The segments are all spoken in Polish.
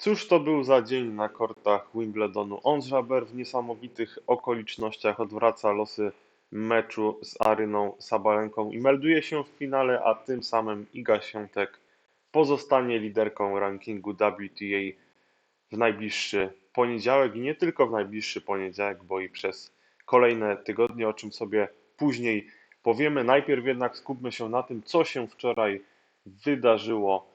Cóż to był za dzień na kortach Wimbledonu? On w niesamowitych okolicznościach odwraca losy meczu z Aryną Sabalenką i melduje się w finale, a tym samym Iga Świątek pozostanie liderką rankingu WTA w najbliższy poniedziałek i nie tylko w najbliższy poniedziałek, bo i przez kolejne tygodnie, o czym sobie później powiemy. Najpierw jednak skupmy się na tym, co się wczoraj wydarzyło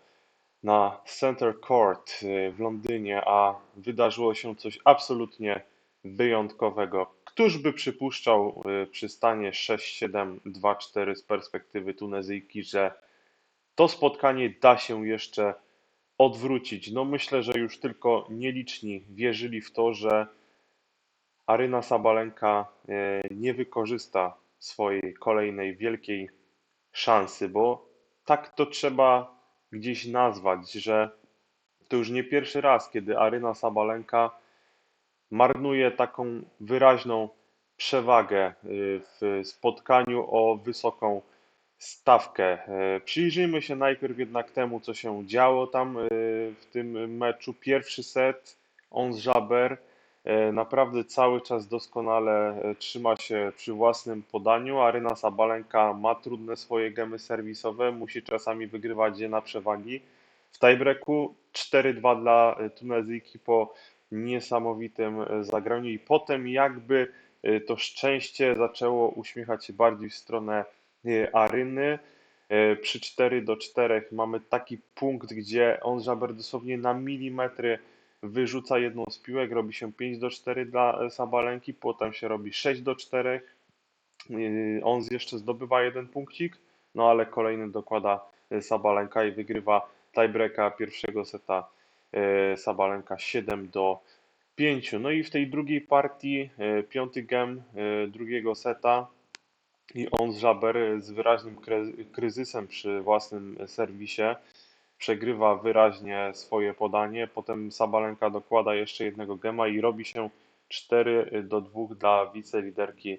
na Center Court y, w Londynie, a wydarzyło się coś absolutnie wyjątkowego. Któż by przypuszczał y, przy stanie 6-7-2-4 z perspektywy Tunezyjki, że to spotkanie da się jeszcze odwrócić? No myślę, że już tylko nieliczni wierzyli w to, że Aryna Sabalenka y, nie wykorzysta swojej kolejnej wielkiej szansy, bo tak to trzeba gdzieś nazwać, że to już nie pierwszy raz, kiedy Aryna Sabalenka marnuje taką wyraźną przewagę y, w spotkaniu o wysoką stawkę. Y, przyjrzyjmy się najpierw jednak temu, co się działo tam y, w tym meczu. Pierwszy set, on Jaber naprawdę cały czas doskonale trzyma się przy własnym podaniu. Aryna Sabalenka ma trudne swoje gemy serwisowe, musi czasami wygrywać je na przewagi. W tiebreaku 4-2 dla Tunezyjki po niesamowitym e, zagraniu i potem jakby e, to szczęście zaczęło uśmiechać się bardziej w stronę e, Aryny. Przy 4 do 4 mamy taki punkt, gdzie on Żaber dosłownie na milimetry wyrzuca jedną z piłek, robi się 5 do 4 dla Sabalenki, potem się robi 6 do 4. On jeszcze zdobywa jeden punkcik, no ale kolejny dokłada Sabalenka i wygrywa tiebreaka pierwszego seta E, Sabalenka 7 do 5. No i w tej drugiej partii, e, piąty gem e, drugiego seta i on z Żaber z wyraźnym kryzysem przy własnym serwisie przegrywa wyraźnie swoje podanie. Potem Sabalenka dokłada jeszcze jednego gema i robi się 4 do 2 dla wiceliderki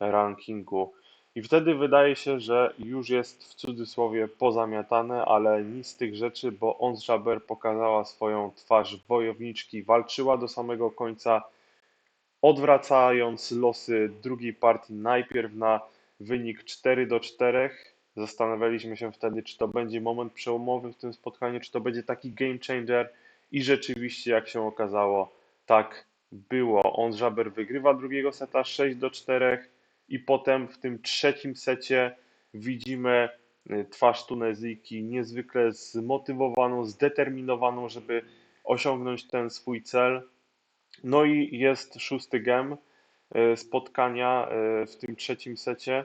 rankingu. I wtedy wydaje się, że już jest w cudzysłowie pozamiatane, ale nic z tych rzeczy, bo Ons Jabeur pokazała swoją twarz wojowniczki, walczyła do samego końca, odwracając losy drugiej partii najpierw na wynik 4 do 4. Zastanawialiśmy się wtedy, czy to będzie moment przełomowy w tym spotkaniu, czy to będzie taki game changer i rzeczywiście, jak się okazało, tak było. Ons Jabeur wygrywa drugiego seta 6 do 4 i potem w tym trzecim secie widzimy y, twarz Tunezyjki niezwykle zmotywowaną, zdeterminowaną, żeby osiągnąć ten swój cel. No i jest szósty gem y, spotkania y, w tym trzecim secie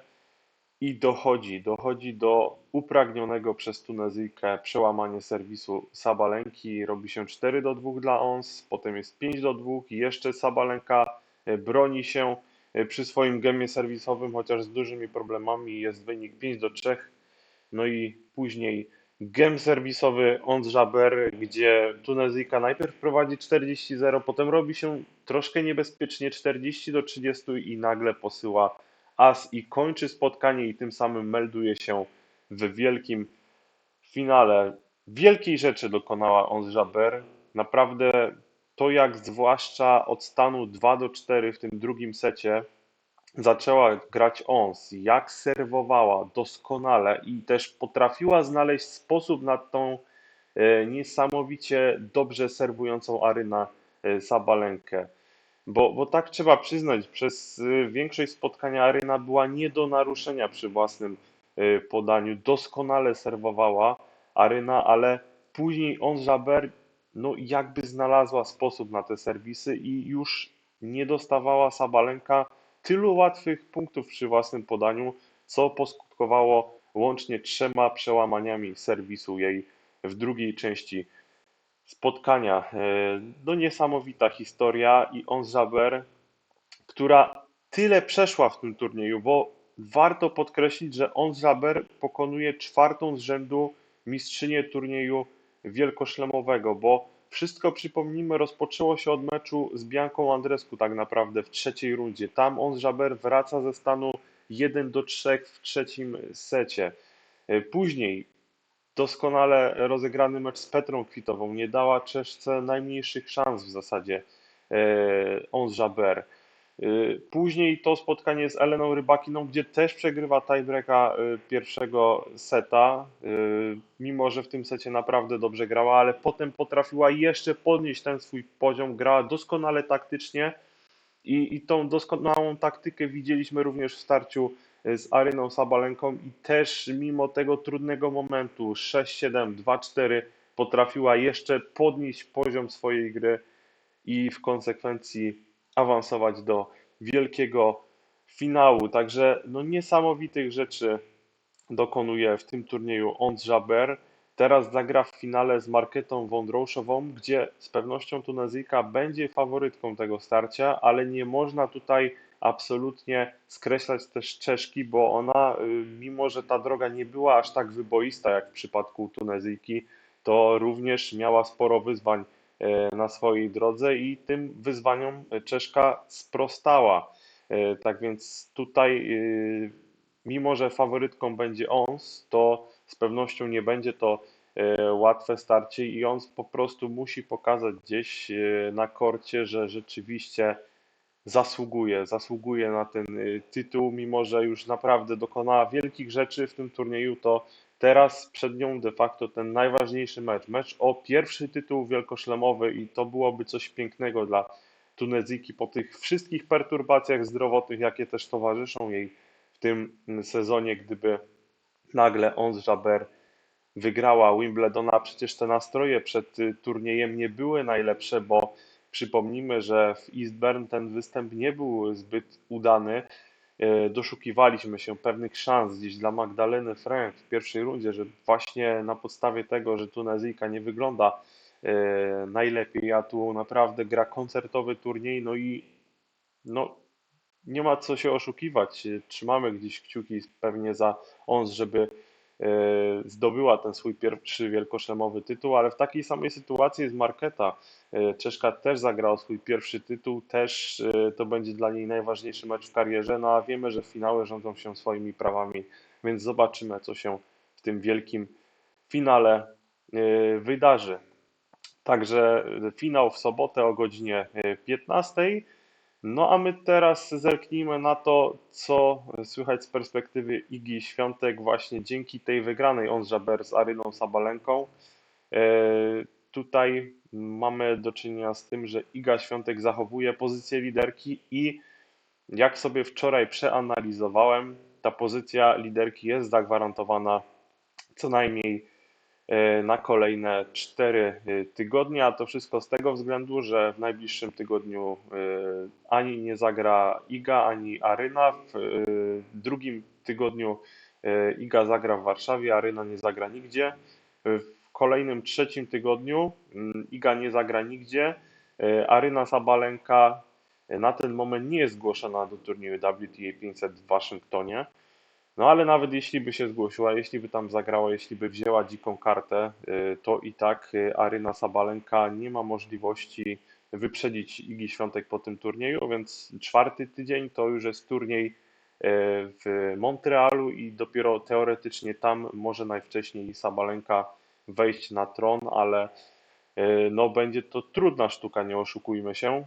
i dochodzi, dochodzi do upragnionego przez Tunezyjkę przełamania serwisu Sabalenki. Robi się 4 do 2 dla ONS, potem jest 5 do 2 i jeszcze Sabalenka broni się E, przy swoim gemie serwisowym, chociaż z dużymi problemami jest wynik 5 do 3. No i później gem serwisowy Ons Jaber, gdzie Tunezyjka najpierw prowadzi 40-0, potem robi się troszkę niebezpiecznie 40 do 30 i nagle posyła as i kończy spotkanie i tym samym melduje się w wielkim finale. Wielkiej rzeczy dokonała Ons Jaber. Naprawdę to jak zwłaszcza od stanu 2 do 4 w tym drugim secie zaczęła grać Ons, jak serwowała doskonale i też potrafiła znaleźć sposób na tą e, niesamowicie dobrze serwującą Aryna e, Sabalenkę. Bo, bo tak trzeba przyznać, przez e, większość spotkania Aryna była nie do naruszenia przy własnym podaniu. Doskonale serwowała Aryna, ale później on Jaber no jakby znalazła sposób na te serwisy i już nie dostawała Sabalenka tylu łatwych punktów przy własnym podaniu, co poskutkowało łącznie trzema przełamaniami serwisu jej w drugiej części spotkania. E, no niesamowita historia i on Jaber, która tyle przeszła w tym turnieju, bo warto podkreślić, że on Jaber pokonuje czwartą z rzędu mistrzynię turnieju wielkoszlemowego, bo wszystko, przypomnijmy, rozpoczęło się od meczu z Bianką Andresku tak naprawdę w trzeciej rundzie. Tam on Jaber wraca ze stanu 1 do 3 w trzecim secie. E, później doskonale rozegrany mecz z Petrą Kwitową. Nie dała Czeszce najmniejszych szans w zasadzie e, Ons Jabeur. E, Później to spotkanie z Eleną Rybakiną, gdzie też przegrywa tiebreaka e, pierwszego seta, mimo że w tym secie naprawdę dobrze grała, ale potem potrafiła jeszcze podnieść ten swój poziom, grała doskonale taktycznie i, i tą doskonałą taktykę widzieliśmy również w starciu z Aryną Sabalenką i też mimo tego trudnego momentu 6-7, 2-4 potrafiła jeszcze podnieść poziom swojej gry i w konsekwencji awansować do wielkiego finału. Także no niesamowitych rzeczy dokonuje w tym turnieju Ons Jabeur. Teraz zagra w finale z Marketą Wądroszową, gdzie z pewnością Tunezyjka będzie faworytką tego starcia, ale nie można tutaj absolutnie skreślać też Czeszki, bo ona, y, mimo że ta droga nie była aż tak wyboista jak w przypadku Tunezyjki, to również miała sporo wyzwań e, na swojej drodze i tym wyzwaniom Czeszka sprostała. E, Tak więc tutaj, y, mimo że faworytką będzie Ons, to z pewnością nie będzie to e, łatwe starcie i Ons po prostu musi pokazać gdzieś na korcie, że rzeczywiście zasługuje, zasługuje na ten y, tytuł, mimo że już naprawdę dokonała wielkich rzeczy w tym turnieju, to teraz przed nią de facto ten najważniejszy mecz, mecz o pierwszy tytuł wielkoszlemowy i to byłoby coś pięknego dla Tunezyjki po tych wszystkich perturbacjach zdrowotnych, jakie też towarzyszą jej w tym mm, sezonie, gdyby nagle Ons Jabeur wygrała Wimbledona, przecież te nastroje przed y, turniejem nie były najlepsze, bo Przypomnijmy, że w Eastbourne ten występ nie był zbyt udany. E, Doszukiwaliśmy się pewnych szans gdzieś dla Magdaleny Frank w pierwszej rundzie, że właśnie na podstawie tego, że Tunezyjka nie wygląda e, najlepiej, a tu naprawdę gra koncertowy turniej, no i no, nie ma co się oszukiwać. Trzymamy gdzieś kciuki pewnie za ONS, żeby zdobyła ten swój pierwszy wielkoszlemowy tytuł, ale w takiej samej sytuacji jest Marketa. E, Czeszka też zagrała swój pierwszy tytuł, też e, to będzie dla niej najważniejszy mecz w karierze, no a wiemy, że finały rządzą się swoimi prawami, więc zobaczymy, co się w tym wielkim finale e, wydarzy. Także finał w sobotę o godzinie 15. No a my teraz zerknijmy na to, co słychać z perspektywy Igi Świątek właśnie dzięki tej wygranej Jabeur z Aryną Sabalenką. Tutaj mamy do czynienia z tym, że Iga Świątek zachowuje pozycję liderki i jak sobie wczoraj przeanalizowałem, ta pozycja liderki jest zagwarantowana co najmniej e, na kolejne 4 e, tygodnie, a to wszystko z tego względu, że w najbliższym tygodniu e, ani nie zagra Iga, ani Aryna. W drugim tygodniu Iga zagra w Warszawie, Aryna nie zagra nigdzie. W kolejnym trzecim tygodniu mm, Iga nie zagra nigdzie. E, Aryna Sabalenka e, na ten moment nie jest zgłoszona do turnieju WTA 500 w Waszyngtonie. No ale nawet jeśli by się zgłosiła, jeśli by tam zagrała, jeśli by wzięła dziką kartę, e, to i tak Aryna Sabalenka nie ma możliwości wyprzedzić Igi Świątek po tym turnieju, więc czwarty tydzień to już jest turniej w Montrealu i dopiero teoretycznie tam może najwcześniej Sabalenka wejść na tron, ale no, będzie to trudna sztuka, nie oszukujmy się.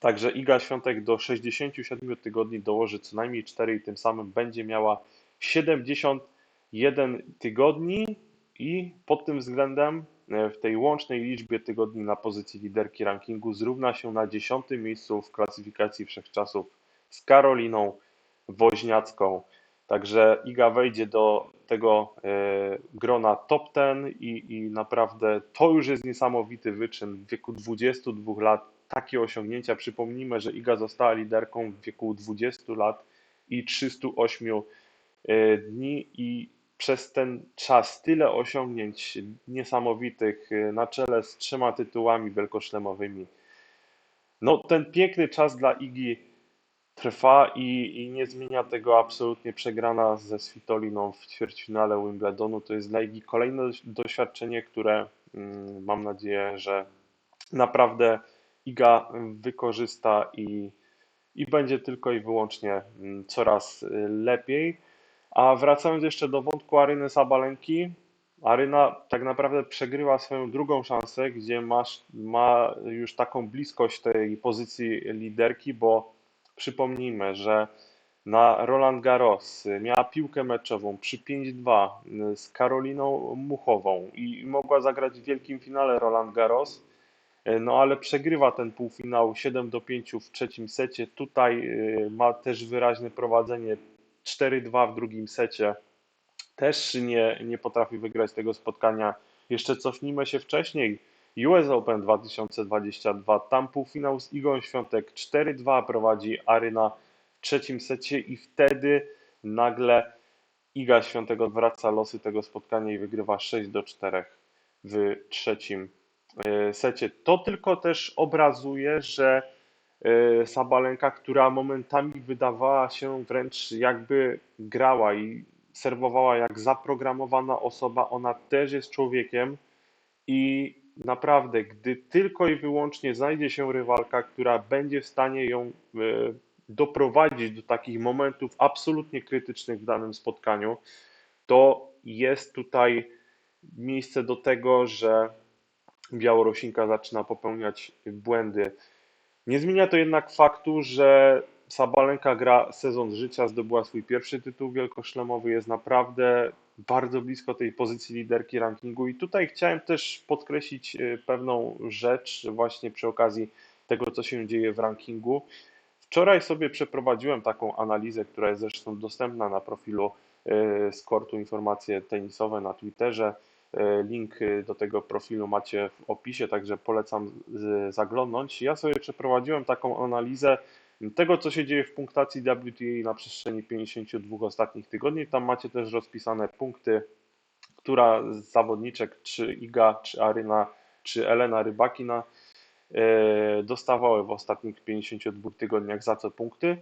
Także Iga Świątek do 67 tygodni dołoży co najmniej 4 i tym samym będzie miała 71 tygodni i pod tym względem e, w tej łącznej liczbie tygodni na pozycji liderki rankingu zrówna się na 10 miejscu w klasyfikacji wszechczasów z Karoliną Woźniacką. Także Iga wejdzie do tego e, grona top ten i, i naprawdę to już jest niesamowity wyczyn. W wieku 22 lat takie osiągnięcia. Przypomnijmy, że Iga została liderką w wieku 20 lat i 308 e, dni i przez ten czas tyle osiągnięć niesamowitych e, na czele z trzema tytułami wielkoszlemowymi. No ten piękny czas dla Igi trwa i, i nie zmienia tego absolutnie przegrana ze Svitoliną w ćwierćfinale Wimbledonu. To jest dla Igi kolejne doświadczenie, które mm, mam nadzieję, że naprawdę Iga wykorzysta i, i będzie tylko i wyłącznie mm, coraz lepiej. A wracając jeszcze do wątku Aryny Sabalenki, Aryna tak naprawdę przegrywa swoją drugą szansę, gdzie masz, ma już taką bliskość tej pozycji liderki, bo przypomnijmy, że na Roland Garros miała piłkę meczową przy 5-2 z Karoliną Muchową i mogła zagrać w wielkim finale Roland Garros, no ale przegrywa ten półfinał 7 do 5 w trzecim secie. Tutaj y, ma też wyraźne prowadzenie 4-2 w drugim secie też nie, nie potrafi wygrać tego spotkania. Jeszcze cofnijmy się wcześniej. US Open 2022, tam półfinał z Igą Świątek 4-2 prowadzi Aryna w trzecim secie i wtedy nagle Iga Świątek odwraca losy tego spotkania i wygrywa 6 do 4 w trzecim e, secie. To tylko też obrazuje, że e, Sabalenka, która momentami wydawała się wręcz jakby grała i serwowała jak zaprogramowana osoba, ona też jest człowiekiem i naprawdę, gdy tylko i wyłącznie znajdzie się rywalka, która będzie w stanie ją e, doprowadzić do takich momentów absolutnie krytycznych w danym spotkaniu, to jest tutaj miejsce do tego, że Białorusinka zaczyna popełniać błędy. Nie zmienia to jednak faktu, że Sabalenka gra sezon życia, zdobyła swój pierwszy tytuł wielkoszlemowy, jest naprawdę bardzo blisko tej pozycji liderki rankingu i tutaj chciałem też podkreślić e, pewną rzecz właśnie przy okazji tego, co się dzieje w rankingu. Wczoraj sobie przeprowadziłem taką analizę, która jest zresztą dostępna na profilu e, Skortu Informacje Tenisowe na Twitterze. E, link do tego profilu macie w opisie, także polecam zaglądnąć. Ja sobie przeprowadziłem taką analizę tego, co się dzieje w punktacji WTA na przestrzeni 52 ostatnich tygodni. Tam macie też rozpisane punkty, która z zawodniczek, czy Iga, czy Aryna, czy Elena Rybakina e, dostawały w ostatnich 52 tygodniach za co punkty.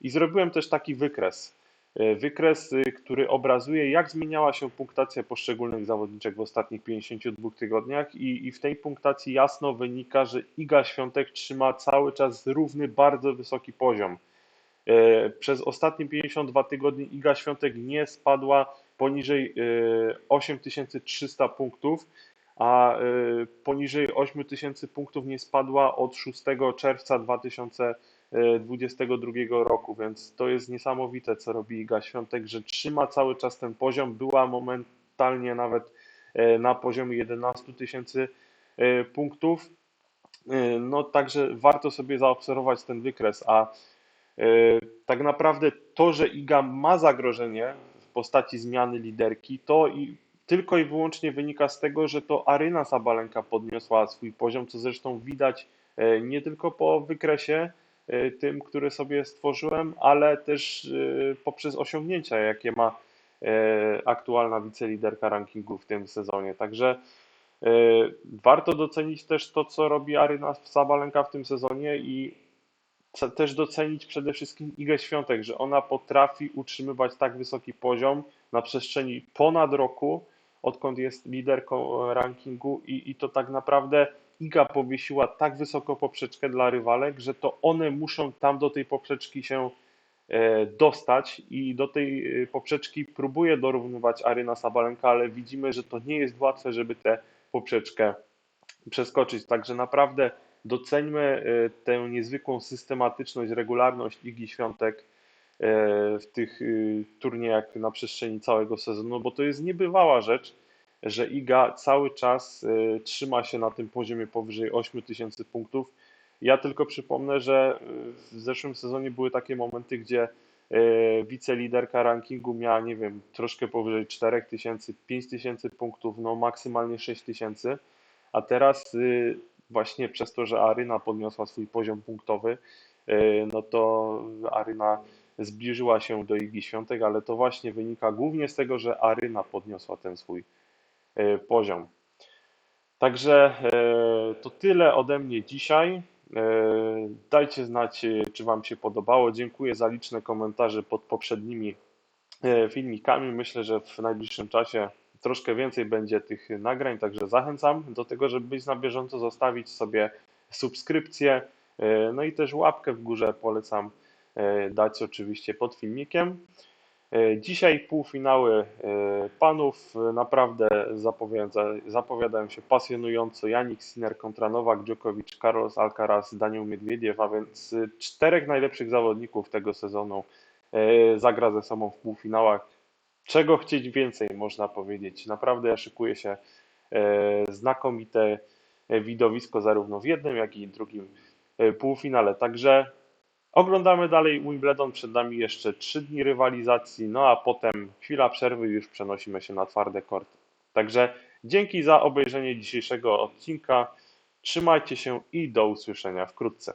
I zrobiłem też taki wykres wykres, y, który obrazuje, jak zmieniała się punktacja poszczególnych zawodniczek w ostatnich 52 tygodniach i, i w tej punktacji jasno wynika, że Iga Świątek trzyma cały czas równy, bardzo wysoki poziom. E, przez ostatnie 52 tygodnie Iga Świątek nie spadła poniżej 8300 e, punktów, a poniżej 8000 punktów nie spadła od 6 czerwca 2020 2022 roku, więc to jest niesamowite, co robi Iga Świątek, że trzyma cały czas ten poziom. Była momentalnie nawet e, na poziomie 11 tysięcy e, punktów. E, no także warto sobie zaobserwować ten wykres, a tak naprawdę to, że Iga ma zagrożenie w postaci zmiany liderki, to i tylko i wyłącznie wynika z tego, że to Aryna Sabalenka podniosła swój poziom, co zresztą widać nie tylko po wykresie, tym, który sobie stworzyłem, ale też y, poprzez osiągnięcia, jakie ma y, aktualna wiceliderka rankingu w tym sezonie. Także warto docenić też to, co robi Aryna Sabalenka w tym sezonie i też docenić przede wszystkim Igę Świątek, że ona potrafi utrzymywać tak wysoki poziom na przestrzeni ponad roku, odkąd jest liderką rankingu i, i to tak naprawdę Iga powiesiła tak wysoko poprzeczkę dla rywalek, że to one muszą tam do tej poprzeczki się e, dostać i do tej e, poprzeczki próbuje dorównywać Aryna Sabalenka, ale widzimy, że to nie jest łatwe, żeby tę poprzeczkę przeskoczyć. Także naprawdę doceńmy e, tę niezwykłą systematyczność, regularność Ligi Świątek w tych turniejach na przestrzeni całego sezonu, bo to jest niebywała rzecz że Iga cały czas y, trzyma się na tym poziomie powyżej 8000 punktów. Ja tylko przypomnę, że y, w zeszłym sezonie były takie momenty, gdzie y, wiceliderka rankingu miała, nie wiem, troszkę powyżej 4000, 5000 punktów, no maksymalnie 6000, a teraz właśnie przez to, że Aryna podniosła swój poziom punktowy, no to Aryna zbliżyła się do Igi Świątek, ale to właśnie wynika głównie z tego, że Aryna podniosła ten swój poziom. Także e, to tyle ode mnie dzisiaj. E, dajcie znać, czy Wam się podobało. Dziękuję za liczne komentarze pod poprzednimi filmikami. Myślę, że w najbliższym czasie troszkę więcej będzie tych nagrań, także zachęcam do tego, żeby być na bieżąco, zostawić sobie subskrypcję, no i też łapkę w górze polecam dać oczywiście pod filmikiem. E, Dzisiaj półfinały e, panów e, naprawdę zapowiada, zapowiadają się pasjonująco. Janik Sinner kontra Nowak Djokovic, Carlos Alcaraz, Daniel Miedwiediew, a więc czterech najlepszych zawodników tego sezonu zagra ze sobą w półfinałach. Czego chcieć więcej, można powiedzieć. Naprawdę szykuje się znakomite widowisko zarówno w jednym, jak i drugim półfinale. Także Oglądamy dalej Wimbledon, przed nami jeszcze 3 dni rywalizacji, no a potem chwila przerwy już przenosimy się na twarde korty. Także dzięki za obejrzenie dzisiejszego odcinka. Trzymajcie się i do usłyszenia wkrótce.